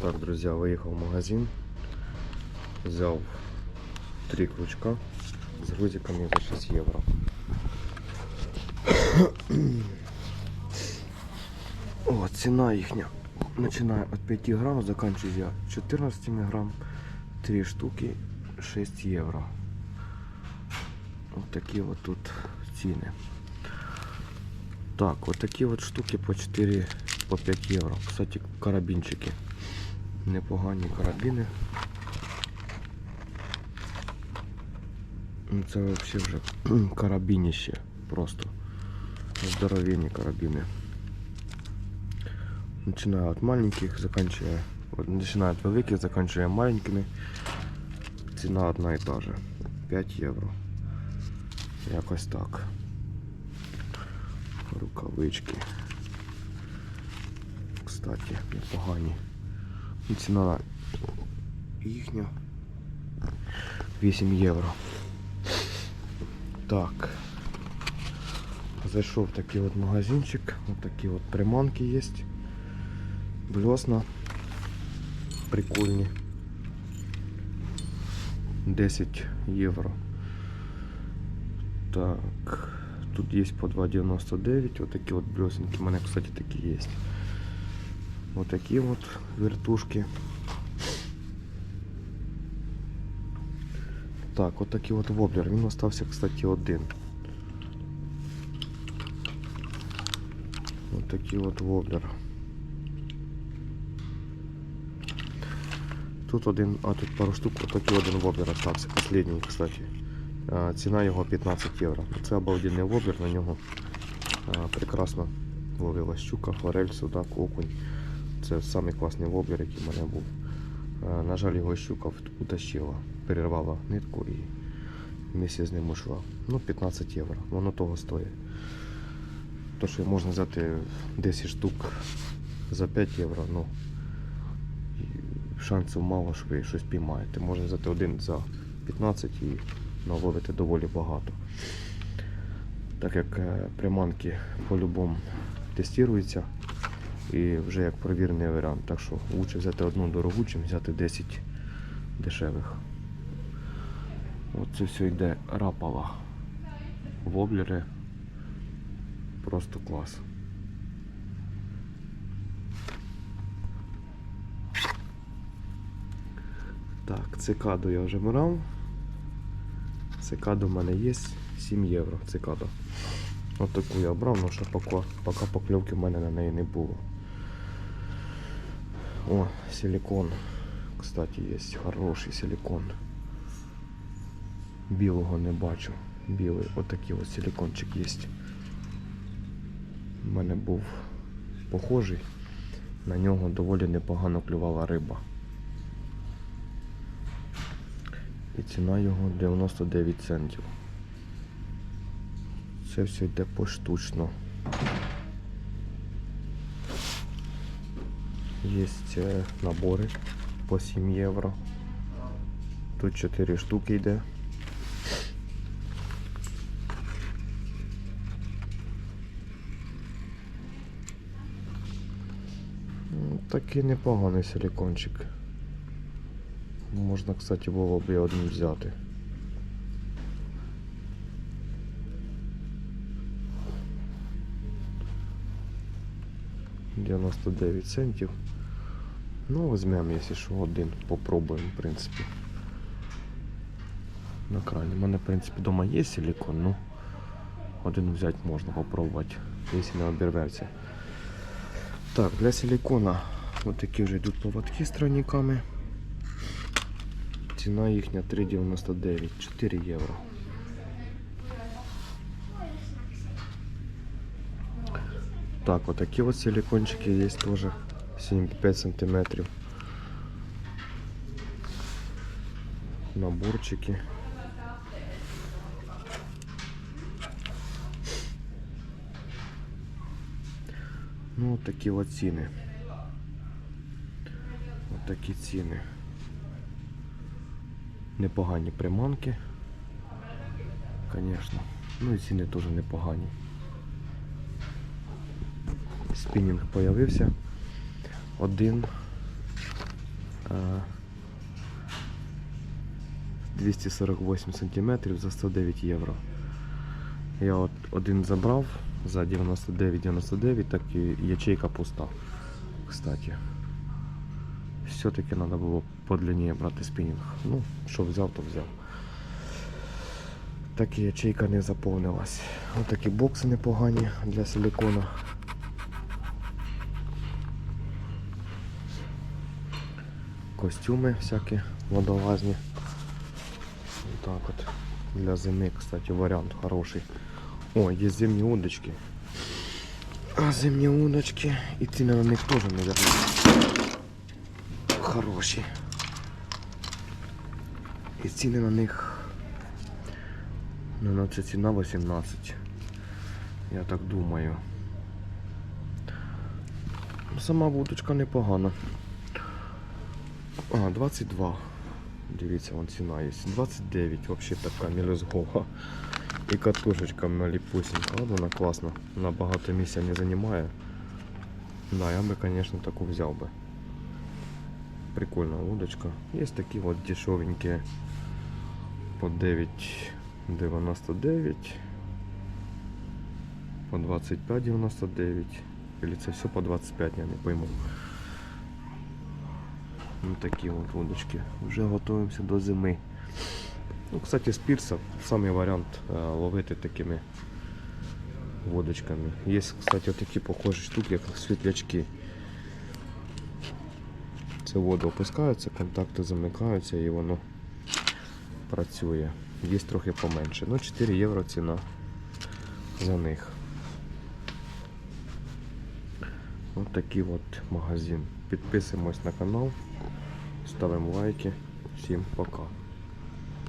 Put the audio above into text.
Так, друзья, выехал в магазин, взял три крючка с грузиками за 6 евро. О, ціна їхня. Починає від 5 грам, заканчує 14 грам. 3 штуки 6 євро. Ось такі от тут ціни. Так, вот такие вот штуки по 4 по 5 євро. Кстати, карабінчики. Непогані карабіни. Ну, Це взагалі вже карабініще просто. Здоровенні карабіни. Начинаю от маленьких, заканчивая. Вот, начинаю от великих, заканчивая маленькими. Ціна одна і та же. 5 євро. Якось так. Рукавички. Кстати, непогані. І ціна їхня 8 євро. Так. Зайшов в такий от магазинчик. Ось такі от приманки є. Блесна. Прикольні. 10 євро. Так. Тут есть по 2,99. Вот такие вот блесенки. У меня, кстати, такие есть. Вот такие вот вертушки. Так, вот такий вот воблер. Він остався, кстати, один. Вот такий вот воблер. Тут один, а тут пару штук, вот такий один воблер остався. Последній, кстати. Ціна його 15 євро. Це обалденний воблер, на нього прекрасно ловила щука, форель, судак, окунь. Це самий класний воблер, який в мене був. На жаль, його щука утащила, перервала нитку і місія з ним ушла. Ну, 15 євро, воно того стоїть. То, що можна взяти 10 штук за 5 євро, ну шансів мало, що ви щось піймаєте. Можна взяти один за 15 і наловити доволі багато. Так як е, приманки по-любому тестуються і вже як провірений варіант. Так що краще взяти одну дорогу, чим взяти 10 дешевих. От це все йде рапала. Воблери просто клас. Так, цикаду я вже брав. Цикаду в мене є 7 євро. Цикада. От таку я брав, але ще поки, поки покльовки в мене на неї не було. О, силикон. Кстати, є хороший силикон. Білого не бачу. Білий, отакий ось силикончик є. У мене був похожий. На нього доволі непогано клювала риба. І ціна його 99 центів. Це все йде поштучно. Є е, набори по 7 євро. Тут 4 штуки йде. Такий непоганий силикончик. Можна, кстати, було б і один взяти. Дев'яносто дев'ять центів. Ну, візьмемо, якщо що, один. Попробуємо, в принципі. На крайне. У мене, в принципі, вдома є силикон, ну один взяти можна попробувати, якщо не обірветься. Так, для силикона вот такі вже йдуть поводки з тройниками. Ціна їхня 3,99, 4 євро. Так, вот такие вот силикончики есть тоже 7-5 сантиметров. Наборчики. Ну, от такі от ціни. От такі ціни. Непогані приманки. Звісно. Ну і ціни теж непогані. Спінінг появився. Один Е, 248 сантиметрів за 109 євро. Я от один забрав за 99,99, так і ячейка пуста. Кстати. Все-таки треба було подлинніше брати спінінг. Ну, що взяв, то взяв. Так і ячейка не заповнилась. Ось такі бокси непогані для силикона. Костюми всякі водолазні. Так от. Для зими, кстати, варіант хороший. О, є зимні удочки. А зимні удочки. І ціни на них теж, мабуть, хороші. І ціни на них. Ну, на це ціна 18. Я так думаю. Сама вудочка непогана. А, 22. Дивіться, вон ціна є. 29 вообще така мелюзгова. І катушечка маліпусенька. От вона класна. Вона багато місця не займає. Да, я би, конечно, таку взяв би. Прикольна удочка. Є такі от дешевенькі по 9,99. По 25,99. Или це все по 25, я не пойму. Ну такі от удочки. Вже готуємося до зими. Ну, кстати, з пірса самий варіант е, ловити такими водочками. Є, кстати, такі похожі штуки, як світлячки. Це воду опускаються, контакти замикаються і воно працює. Є трохи поменше. Ну, 4 євро ціна за них. Ось такий от магазин. Підписуємось на канал, ставимо лайки. Всім пока.